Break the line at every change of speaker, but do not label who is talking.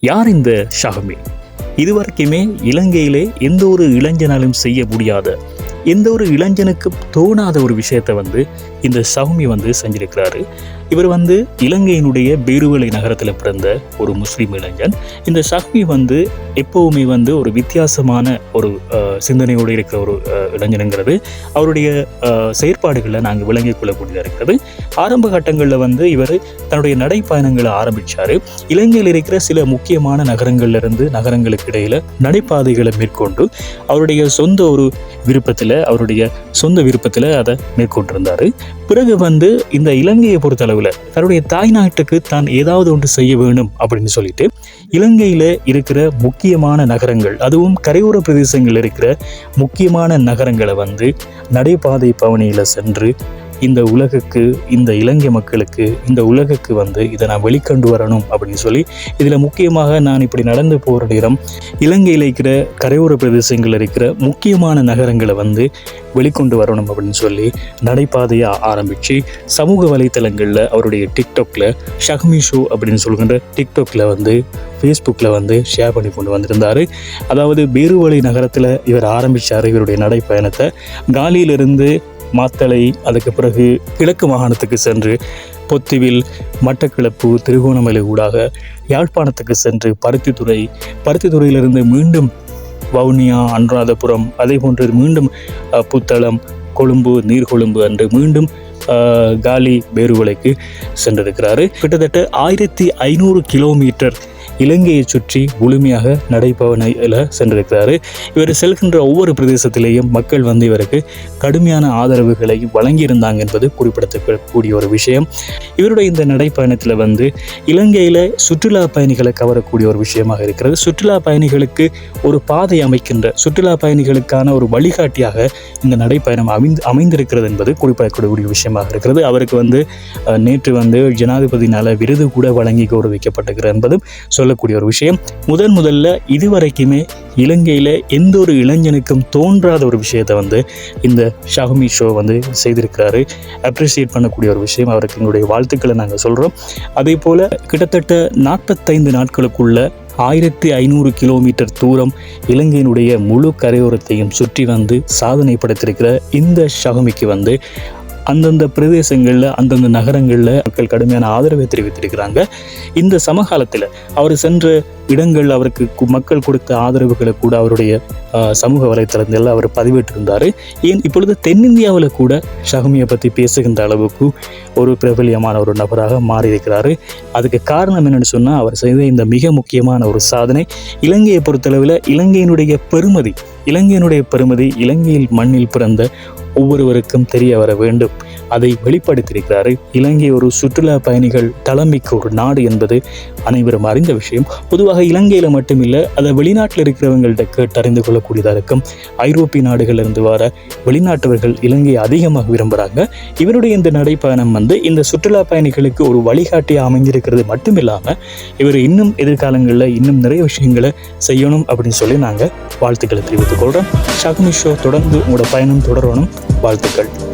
யார் இந்த ஷாஹ்மி? இதுவரைக்குமே இலங்கையிலே எந்த ஒரு இளைஞனாலும் செய்ய முடியாத எந்த ஒரு இளைஞனுக்கு தோணாத ஒரு விஷயத்தை வந்து இந்த சௌமி வந்து செஞ்சிருக்கிறாரு. இவர் வந்து இலங்கையினுடைய பேருவலை நகரத்தில் பிறந்த ஒரு முஸ்லீம் இளைஞன். இந்த ஷஹ்மி வந்து எப்போவுமே வந்து ஒரு வித்தியாசமான ஒரு சிந்தனையோடு இருக்கிற ஒரு இளைஞனுங்கிறது. அவருடைய செயற்பாடுகளை நாங்கள் விளங்கிக் கொள்ளக்கூடியதாக இருக்கிறது. ஆரம்ப கட்டங்களில் வந்து இவர் தன்னுடைய நடைப்பயணங்களை ஆரம்பித்தார் இலங்கையில் இருக்கிற சில முக்கியமான நகரங்கள்ல இருந்து நகரங்களுக்கு இடையில் நடைபாதைகளை மேற்கொண்டு அவருடைய சொந்த ஒரு விருப்பத்தில் அவருடைய சொந்த விருப்பத்தில் அதை மேற்கொண்டிருந்தார். பிறகு வந்து இந்த இலங்கையை பொறுத்தளவில் தன்னுடைய தாய் நாட்டுக்கு தான் ஏதாவது ஒன்று செய்ய வேணும் அப்படின்னு சொல்லிட்டு இலங்கையில் இருக்கிற முக்கியமான நகரங்கள் அதுவும் கரையோர பிரதேசங்களில் இருக்கிற முக்கியமான நகரங்களை வந்து நடைபாதை பவனியில் சென்று இந்த உலகுக்கு இந்த இலங்கை மக்களுக்கு இந்த உலகுக்கு வந்து இதை நான் வெளிக்கொண்டு வரணும் அப்படின்னு சொல்லி இதில் முக்கியமாக நான் இப்படி நடந்து போகிற நேரம் இலங்கையில் இருக்கிற கரையோர பிரதேசங்களில் இருக்கிற முக்கியமான நகரங்களை வந்து வெளிக்கொண்டு வரணும் அப்படின்னு சொல்லி நடைபாதையாக ஆரம்பித்து சமூக வலைத்தளங்களில் அவருடைய டிக்டாக்ல ஷஹ்மி ஷோ அப்படின்னு சொல்கின்ற டிக்டாக்ல வந்து ஃபேஸ்புக்கில் வந்து ஷேர் பண்ணி கொண்டு வந்திருந்தார். அதாவது பேருவழி நகரத்தில் இவர் ஆரம்பித்தார் இவருடைய நடைப்பயணத்தை. காலியிலிருந்து மாத்தளை அதுக்கு பிறகு கிழக்கு மாகாணத்துக்கு சென்று பொத்திவில் மட்டக்கிளப்பு திருகோணமலை ஊடாக யாழ்ப்பாணத்துக்கு சென்று பருத்தித்துறை பருத்தித்துறையிலிருந்து மீண்டும் வவுனியா அனுராதபுரம் அதே போன்று மீண்டும் புத்தளம் கொழும்பு நீர்கொழும்பு அன்று மீண்டும் காலி பேருவலைக்கு சென்றிருக்கிறாரு. கிட்டத்தட்ட ஆயிரத்தி ஐநூறு கிலோமீட்டர் இலங்கையை சுற்றி முழுமையாக நடைபவனையில் சென்றிருக்கிறாரு. இவர் செல்கின்ற ஒவ்வொரு பிரதேசத்திலேயும் மக்கள் வந்து இவருக்கு கடுமையான ஆதரவுகளை வழங்கியிருந்தாங்க என்பது குறிப்பிடத்தக்கக்கூடிய ஒரு விஷயம். இவருடைய இந்த நடைப்பயணத்தில் வந்து இலங்கையில் சுற்றுலா பயணிகளை கவரக்கூடிய ஒரு விஷயமாக இருக்கிறது. சுற்றுலா பயணிகளுக்கு ஒரு பாதை அமைக்கின்ற சுற்றுலா பயணிகளுக்கான ஒரு வழிகாட்டியாக இந்த நடைப்பயணம் அமைந்து அமைந்திருக்கிறது என்பது குறிப்பிடக்கூடிய விஷயமாக இருக்கிறது. அவருக்கு வந்து நேற்று வந்து ஜனாதிபதினால விருது கூட வழங்கி கௌரவிக்கப்பட்டிருக்கிறது என்பதும் சொல்லக்கூடிய ஒரு விஷயம். முதன் முதல்ல இதுவரைக்குமே இலங்கையில் எந்த ஒரு இளைஞனுக்கும் தோன்றாத ஒரு விஷயத்தை வந்து இந்த ஷாஹ்மி ஷோ வந்து செய்திருக்காரு. அப்ரிஷியேட் பண்ணக்கூடிய ஒரு விஷயம். அவருக்கு எங்களுடைய வாழ்த்துக்களை நாங்கள் சொல்கிறோம் அதே போல் கிட்டத்தட்ட நாற்பத்தைந்து நாட்களுக்குள்ள ஆயிரத்தி ஐநூறு கிலோமீட்டர் தூரம் இலங்கையினுடைய முழு கரையோரத்தையும் சுற்றி வந்து சாதனை படைத்திருக்கிற இந்த ஷகுமிக்கு வந்து அந்தந்த பிரதேசங்களில் அந்தந்த நகரங்களில் மக்கள் கடுமையான ஆதரவை தெரிவித்திருக்கிறாங்க. இந்த சமகாலத்தில் அவர் சென்ற இடங்கள் அவருக்கு மக்கள் கொடுத்த ஆதரவுகளை கூட அவருடைய சமூக வலைத்தளங்களில் அவர் பதிவிட்டிருந்தார். ஏன் இப்பொழுது தென்னிந்தியாவில் கூட ஷஹமியை பற்றி பேசுகின்ற அளவுக்கு ஒரு பிரபலியமான ஒரு நபராக மாறியிருக்கிறாரு. அதுக்கு காரணம் என்னன்னு சொன்னால் அவர் செய்த இந்த மிக முக்கியமான ஒரு சாதனை இலங்கையை பொறுத்தளவில் இலங்கையினுடைய பெருமதி இலங்கையினுடைய பெருமதி இலங்கையில் மண்ணில் பிறந்த ஒவ்வொருவருக்கும் தெரிய வர வேண்டும். அதை வெளிப்படுத்தியிருக்கிறாரு. இலங்கை ஒரு சுற்றுலா பயணிகள் தலைமைக்கு ஒரு நாடு என்பது அனைவரும் அறிந்த விஷயம். பொதுவாக இலங்கையில் மட்டும் இல்லை அதை வெளிநாட்டில் இருக்கிறவங்கள்ட்ட கேட்டறிந்து கொள்ளக்கூடியதாக இருக்கும். ஐரோப்பிய நாடுகளிலிருந்து வர வெளிநாட்டவர்கள் இலங்கையை அதிகமாக விரும்புகிறாங்க இவருடைய இந்த நடைப்பயணம் வந்து இந்த சுற்றுலா பயணிகளுக்கு ஒரு வழிகாட்டியாக அமைஞ்சிருக்கிறது மட்டும் இல்லாமல் இவர் இன்னும் எதிர்காலங்களில் இன்னும் நிறைய விஷயங்களை செய்யணும் அப்படின்னு சொல்லி நாங்கள் வாழ்த்துக்களை தெரிவித்துக் கொள்கிறோம் ஷாகுனி தொடர்ந்து உங்களோட பயணம் தொடரணும். வாழ்த்துக்கள்.